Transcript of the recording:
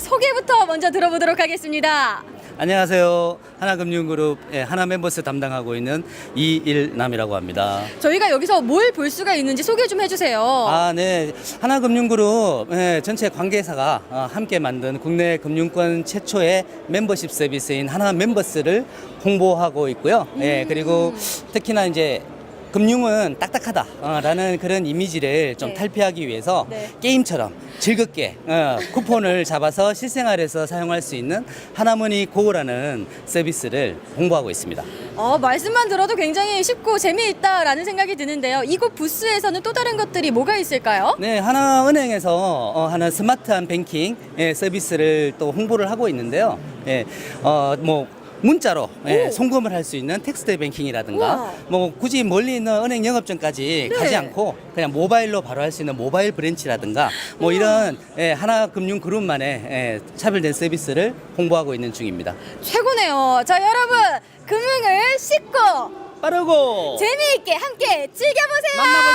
소개부터 먼저 들어보도록 하겠습니다. 안녕하세요. 하나금융그룹 예, 하나 멤버스 담당하고 있는 이일남이라고 합니다. 저희가 여기서 뭘 볼 수가 있는지 소개 좀 해주세요. 아, 네. 하나금융그룹 예, 전체 관계사가 어, 함께 만든 국내 금융권 최초의 멤버십 서비스인 하나 멤버스를 홍보하고 있고요. 예, 그리고 특히나 이제 금융은 딱딱하다라는 그런 이미지를 좀 네. 탈피하기 위해서 네. 게임처럼 즐겁게 어, 쿠폰을 잡아서 실생활에서 사용할 수 있는 하나머니 고라는 서비스를 홍보하고 있습니다. 어, 말씀만 들어도 굉장히 쉽고 재미있다라는 생각이 드는데요. 이곳 부스에서는 또 다른 것들이 뭐가 있을까요? 네, 하나은행에서 어, 하나 스마트한 뱅킹 예, 서비스를 또 홍보를 하고 있는데요. 예, 어, 뭐 문자로 예, 오. 송금을 할 수 있는 텍스트 뱅킹이라든가 우와. 뭐 굳이 멀리 있는 은행 영업점까지 네. 가지 않고 그냥 모바일로 바로 할 수 있는 모바일 브랜치라든가 뭐 이런 예, 하나금융 그룹만의 예, 차별된 서비스를 홍보하고 있는 중입니다. 최고네요. 자, 여러분, 금융을 쉽고 빠르고 재미있게 함께 즐겨보세요. 만나보세요.